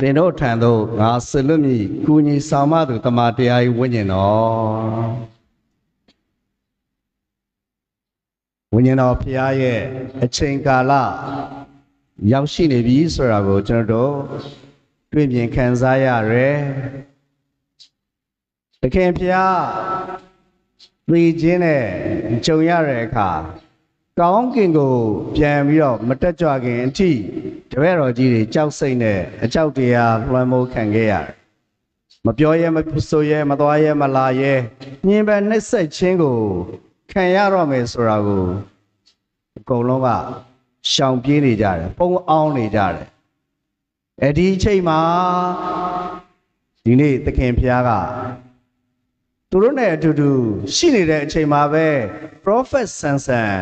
သင်တို့ထံသို့ငါဆလွတ်မည်ကုညီဆောင်မသူတမန်တရား၏ဝိညာဉ်တော်ဝိညာဉ်တော်ဖျားရဲ့အချိန်ကာလရောက်ရှိနေပြီဆိုတာကိုကျွန်တော်တို့တွေ့မြင်ခံစားရရဲတခင်ဖျားသိခြင်းနဲ့ကြုံရတဲ့အခါ ကောင်းကင်ကို ပြန်ပြီးတော့မတက်ကြွခင်အထိတပည့်တော်ကြီးတွေကြောက်စိတ်နဲ့အကြောက်တရားလွှမ်းမိုးခံခဲ့ရတယ်။မပြောရဲမဆိုရဲမသွားရဲမလာရဲညင်ပယ်နှိမ့်ဆက်ခြင်းကိုခံရတော့မယ်ဆိုတာကိုအကုန်လုံးကရှောင်ပြေးနေကြတယ်ပုံအောင်နေကြတယ်။အဲဒီအချိန်မှာဒီနေ့သခင်ဖျားက သူတို့နဲ့အတူတူရှိနေတဲ့အချိန်မှာပဲ prophet ဆန်ဆန်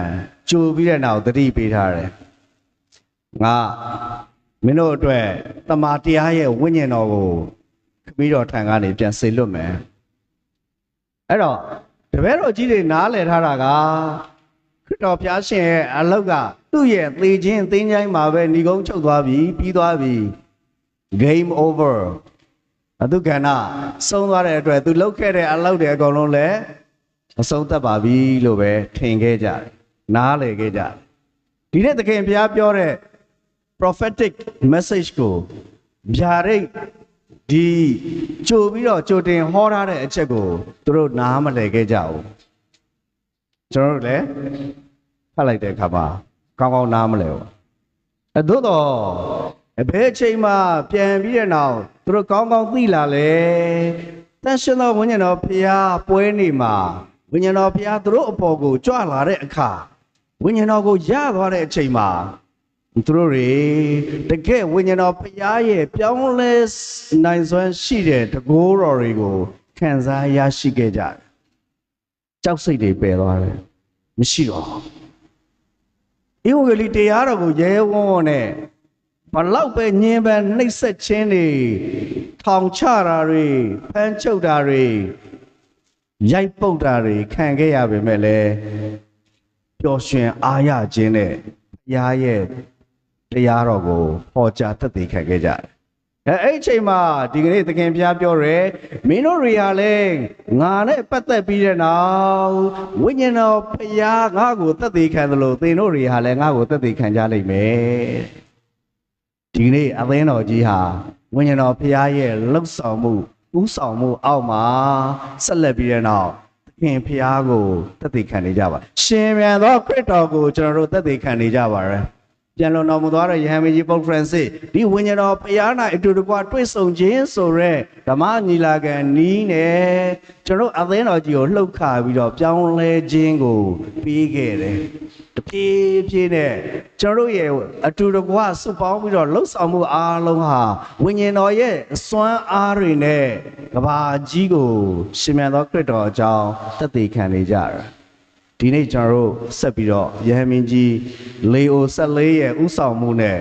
ကြိုပြီးတဲ့နောက်သတိပေးထားတယ်ငါမင်းတို့အတွက်တမာတရားရဲ့ဝိညာဉ်တော်ကိုခမီးတော်ထံကနေပြန်ဆေလွတ်မယ်အဲ့တော့တပည့်တော်ကြီးတွေနားလည်ထားတာကခရစ်တော်ဖျားရှင်ရဲ့အလောက်ကသူ့ရဲ့သေခြင်းသင်္ချိုင်းမှာပဲဏီကုန်းချုပ်သွားပြီပြီးသွားပြီ game over အတုကဏ္ဍဆုံးသွားတဲ့အတွက်သူလှုပ်ခဲ့တဲ့အလောက်တွေအကုန်လုံးလည်းအဆုံးသတ်ပါပြီလို့ပဲထင်ခဲ့ကြတယ်နားလည်ခဲ့ကြတယ်ဒီနေ့သခင်ဘုရားပြောတဲ့ prophetic message ကိုဗျာဒိတ်ဒီကြိုပြီးတော့ကြိုတင်ဟောထားတဲ့အချက်ကိုသူတို့နားမလည်ခဲ့ကြဘူးကျွန်တော်တို့လည်းဖတ်လိုက်တဲ့အခါမှာကောင်းကောင်းနားမလည်ဘူးအဲသို့တော့အဘယ်အချိန်မှပြန်ပြီးတဲ့နောက် သူတို့ကောင်းကောင်းသိလာလေတန်ရှင်တော်ဝိညာဉ်တော်ဖျားပွဲနေမှာဝိညာဉ်တော်ဖျားသူတို့အပေါ်ကိုကြွလာတဲ့အခါဝိညာဉ်တော်ကိုရသွားတဲ့အချိန်မှာသူတို့တွေတကယ်ဝိညာဉ်တော်ဖျားရဲ့ပြောင်းလဲနိုင်စွမ်းရှိတဲ့တကိုးတော်တွေကိုခံစားရရှိခဲ့ကြတယ်ကြောက်စိတ်တွေပယ်သွားတယ်မရှိတော့ဧဝံဂေလိတရားတော်ကိုရဲရဲဝံ့ဝံ့နဲ့ ဘလောက်ပဲညင်ပန်နှိပ်စက်ခြင်းတွေထောင်ချတာတွေဖမ်းချုပ်တာတွေရိုက်ပုတ်တာတွေခံခဲ့ရပေမဲ့လည်းပျော်ရွှင်အားရခြင်းနဲ့ဘုရားရဲ့တရားတော်ကိုဟောကြားသက်သေခံခဲ့ကြတယ်။အဲအဲ့ဒီအချိန်မှာဒီကနေ့သခင်ဘုရားပြောရဲမင်းတို့တွေဟာလည်းငါနဲ့ပတ်သက်ပြီးတဲ့နောက်ဝိညာဉ်တော်ဘုရားငါ့ကိုသက်သေခံသလိုသင်တို့တွေဟာလည်းငါ့ကိုသက်သေခံကြလိမ့်မယ်။ ဒီကနေ့အသင်းတော်ကြီးဟာဝိညာဉ်တော်ဘုရားရဲ့လှုပ်ဆောင်မှုဥဆောင်မှုအောက်မှာဆက်လက်ပြီးတဲ့နောက်သခင်ဘုရားကိုသက်သေခံနေကြပါရှင်မြန်သောခရစ်တော်ကိုကျွန်တော်တို့သက်သေခံနေကြပါရယ်ပြန်လွန်တော်မူသွားတဲ့ယဟန်မကြီးပုတ်ဖရန်စစ်ဒီဝိညာဉ်တော်ဘုရား၌အတူတကွတွေ့ဆုံခြင်းဆိုရဲဓမ္မညီလာခံနီးနဲ့ကျွန်တော်အသင်းတော်ကြီးကိုလှုပ်ခါပြီးတော့ပြောင်းလဲခြင်းကိုပြီးခဲ့တယ် တပြေးပြေးနဲ့ကျွန်တော်ရဲ့အတူတကွစုပေါင်းပြီးတော့လှုပ်ဆောင်မှုအားလုံးဟာဝိညာဉ်တော်ရဲ့အစွမ်းအားတွေနဲ့ကဘာကြီးကိုရှင်မြန်သောခရစ်တော်အကြောင်းသက်သေခံနေကြတာဒီနေ့ကျွန်တော်တို့ဆက်ပြီးတော့ယဟမင်းကြီးလေအို14ရဲ့ဥဆောင်မှုနဲ့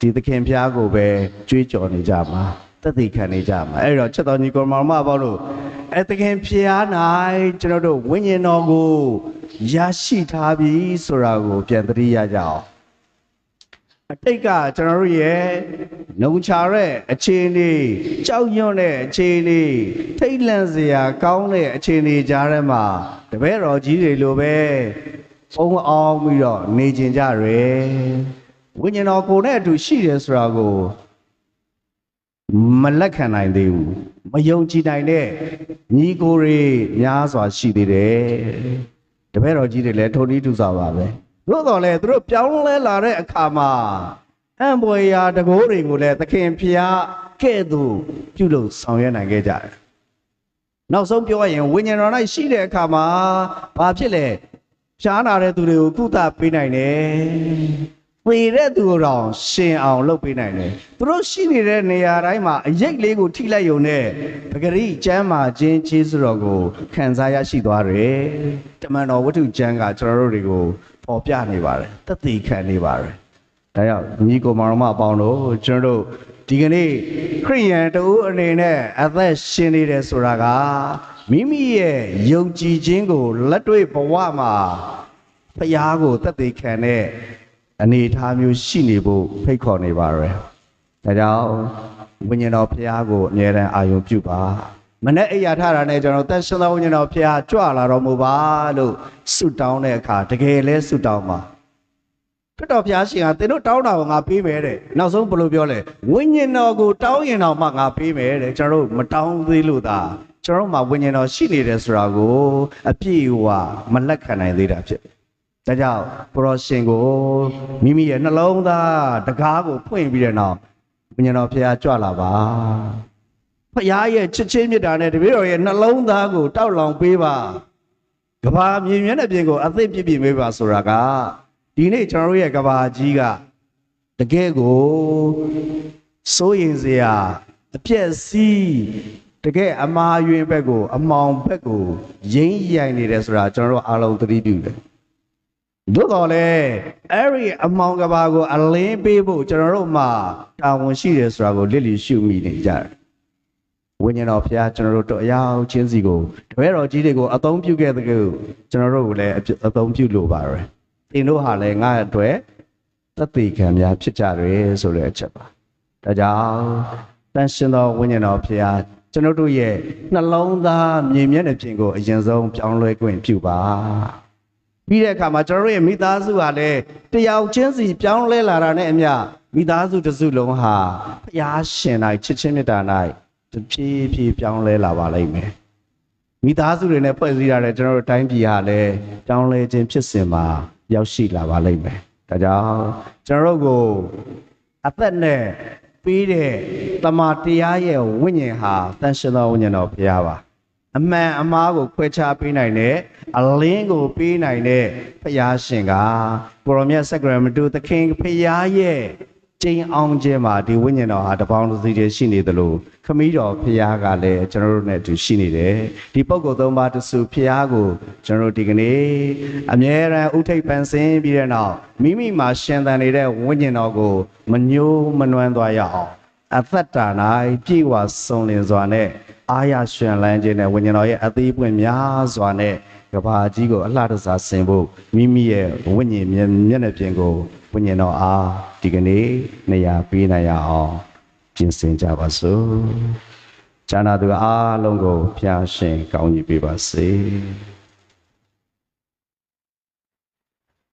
ဒီသခင်ဖျားကိုပဲကြွေးကြော်နေကြမှာ သက်သေခံနေကြမှာအဲ့တော့ချက်တော်ညီကိုမောင်မပေါ့လို့အဲ့သခင်ဖျား၌ကျွန်တော်တို့ဝိညာဉ်တော်ကိုရရှိထားပြီဆိုတာကို ပြန်သတိရကြအောင်အတိတ်ကကျွန်တော်တို့ရဲ့နှုံချတဲ့အခြေအနေကြောက်ရွံ့တဲ့အခြေအနေထိတ်လန့်စရာကောင်းတဲ့အခြေအနေကြားထဲမှာတပည့်တော်ကြီးတွေလိုပဲပုံအောင်ပြီးတော့နေကျင်ကြရယ်ဝိညာဉ်တော်ကိုယ်နဲ့အတူရှိတယ်ဆိုတာကို မလက်ခံနိုင်သေးဘူးမယုံကြည်နိုင်တဲ့ညီကိုတွေများစွာရှိသေးတယ်တပည့်တော်ကြီးတွေလည်းထုံတီးထူစာပါပဲသို့တော်လည်းသူတို့ပြောင်းလဲလာတဲ့အခါမှာအံ့ပွေရာတကိုးတွေကိုလည်းသခင်ဖျားကဲ့သို့ပြုလုပ်ဆောင်ရွက်နိုင်ခဲ့ကြတယ်နောက်ဆုံးပြောရရင်ဝိညာဉ်တော်၌ရှိတဲ့အခါမှာဘာဖြစ်လဲဖြားနာတဲ့သူတွေကိုကုသပေးနိုင်တယ်။ ပေတဲ့သူကိုတော့ရှင်အောင်လုပ်ပေးနိုင်တယ်။သူတို့ရှိနေတဲ့နေရာတိုင်းမှာအရိတ်လေးကိုထိလိုက်ယုံနဲ့ပဂရိကျမ်းမာခြင်းခြေစွတော်ကိုခံစားရရှိသွားတယ်။တမန်တော်ဝတ္ထုကျမ်းကကျွန်တော်တို့တွေကိုပေါ်ပြနေပါတယ်။သက်သေခံနေပါတယ်။ဒါကြောင့်ညီကိုမောင်မအပေါင်းတို့ကျွန်တော်တို့ဒီကနေ့ခရိယန်တူအနေနဲ့အသက်ရှင်နေတယ်ဆိုတာကမိမိရဲ့ယုံကြည်ခြင်းကိုလက်တွေ့ဘဝမှာဖျားကိုသက်သေခံတဲ့ အနေအထားမျိုးရှိနေဖို့ဖိတ်ခေါ်နေပါရယ်။ဒါကြောင့်ဝိညာဉ်တော်ဖရာကိုအမြဲတမ်းအာရုံပြုပါမနဲ့အိယာထတာနဲ့ကျွန်တော်တန်ရှင်သောဝိညာဉ်တော်ဖရာကြွလာတော်မူပါလို့ဆုတောင်းတဲ့အခါတကယ်လဲဆုတောင်းပါခရစ်တော်ဖရာရှင်ကသင်တို့တောင်းတာကိုငါပေးမယ်တဲ့နောက်ဆုံးဘယ်လိုပြောလဲဝိညာဉ်တော်ကိုတောင်းရင်တော့မှငါပေးမယ်တဲ့ကျွန်တော်တို့မတောင်းသေးလို့သာကျွန်တော်တို့မှာဝိညာဉ်တော်ရှိနေတယ်ဆိုတာကိုအပြည့်အဝမလက်ခံနိုင်သေးတာဖြစ်တယ် ဒါကြောင့်ပရောရှင်ကိုမိမိရဲ့နှလုံးသားတကားကိုဖွင့်ပြီးတဲ့နောက်ဝိညာဉ်တော်ဖရာကြွလာပါဖရာရဲ့ချစ်ချင်းမြတ်တာနဲ့တပည့်တော်ရဲ့နှလုံးသားကိုတောက်လောင်ပေးပါကဘာမြင်မြတ်တဲ့ပြင်ကိုအသိပြည့်ပြည့်ပေးပါဆိုတာကဒီနေ့ကျွန်တော်တို့ရဲ့ကဘာကြီးကတကယ်ကိုစိုးရင်စရာအပြည့်စီးတကယ်အမာယွင်ဘက်ကို အမောင်ဘက်ကိုရင်းရိုင်နေတယ်ဆိုတာကျွန်တော်တို့အားလုံးသတိပြုတယ် တို့တော်လဲအဲ့ဒီအမောင်ကဘာကို အလင်းပေးဖို့ကျွန်တော်တို့မှာတာဝန်ရှိတယ်ဆိုတာကိုလစ်လီရှုမိနေကြတယ်ဝိညာဉ်တော်ဖျားကျွန်တော်တို့တို့အရာချင်းစီကိုတပည့်တော်ကြီးတွေကိုအသုံးပြုခဲ့တဲ့ကိုကျွန်တော်တို့ကိုလည်းအသုံးပြုလိုပါရယ်သင်တို့ဟာလည်းငါ့အတွက်သက်သေခံများဖြစ်ကြတယ်ဆိုတဲ့အချက်ပါဒါကြောင့်တန်ရှင်တော်ဝိညာဉ်တော်ဖျားကျွန်တော်တို့ရဲ့နှလုံးသားမြင်မျက်နှာပြင်ကိုအရင်ဆုံးပြောင်းလဲခွင့်ပြုပါ ပြီးတဲ့အခါမှာကျွန်တော်တို့ရဲ့မိသားစုဟာလည်းတယောက်ချင်းစီပြောင်းလဲလာတာနဲ့အမျှမိသားစုတစ်စုလုံးဟာဖျားရှင်၌ချစ်ချင်းမြတ်တာ၌တဖြည်းဖြည်းပြောင်းလဲလာပါလိမ့်မယ်မိသားစုတွေနဲ့ဖွဲ့စည်းရတဲ့ကျွန်တော်တို့တိုင်းပြည်ဟာလည်းပြောင်းလဲခြင်းဖြစ်စဉ်မှာရောက်ရှိလာပါလိမ့်မယ်ဒါကြောင့်ကျွန်တော်တို့ကိုအသက်နဲ့ပြီးတဲ့တမန်တရားရဲ့ဝိညာဉ်ဟာတန်ရှင်သောဝိညာဉ်တော်ဘုရားပါ အမှန်အမှားကိုခွဲခြားပေးနိုင်တဲ့အလင်းကိုပေးနိုင်တဲ့ဘုရားရှင်ကကိုရောမြတ်စက္ကရမတုသခင်ဘုရားရဲ့ကျင်းအောင်ခြင်းမှာဒီဝိညာဉ်တော်ဟာတပေါင်းတစ်စီးတည်းရှိနေသလိုခမည်းတော်ဘုရားကလည်းကျွန်တော်တို့နဲ့အတူရှိနေတယ်ဒီပုဂ္ဂိုလ်သုံးပါးတစုဘုရားကိုကျွန်တော်တို့ဒီကနေ့အမြဲတမ်းဥထိပ်ပန်ဆင်းပြီးတဲ့နောက်မိမိမှာရှင်သန်နေတဲ့ဝိညာဉ်တော်ကိုမညှိုးမနှွမ်းသွားရအောင် အသက်တာ၌ပြည့်ဝစုံလင်စွာနဲ့အာရရှင်လန်းခြင်းနဲ့ဝိညာဉ်တော်ရဲ့အသေးပွင့်များစွာနဲ့ကဘာကြီးကိုအလှတစားဆင်ဖို့မိမိရဲ့ဝိညာဉ်မျက်မျက်နှာပြင်ကိုဝိညာဉ်တော်အားဒီကနေ့နေရာပေးနိုင်ရအောင်ပြင်ဆင်ကြပါစို့။ကျမ်းသာသူအားလုံးကိုဖျားရှင်ကောင်းကြီးပေးပါစေ။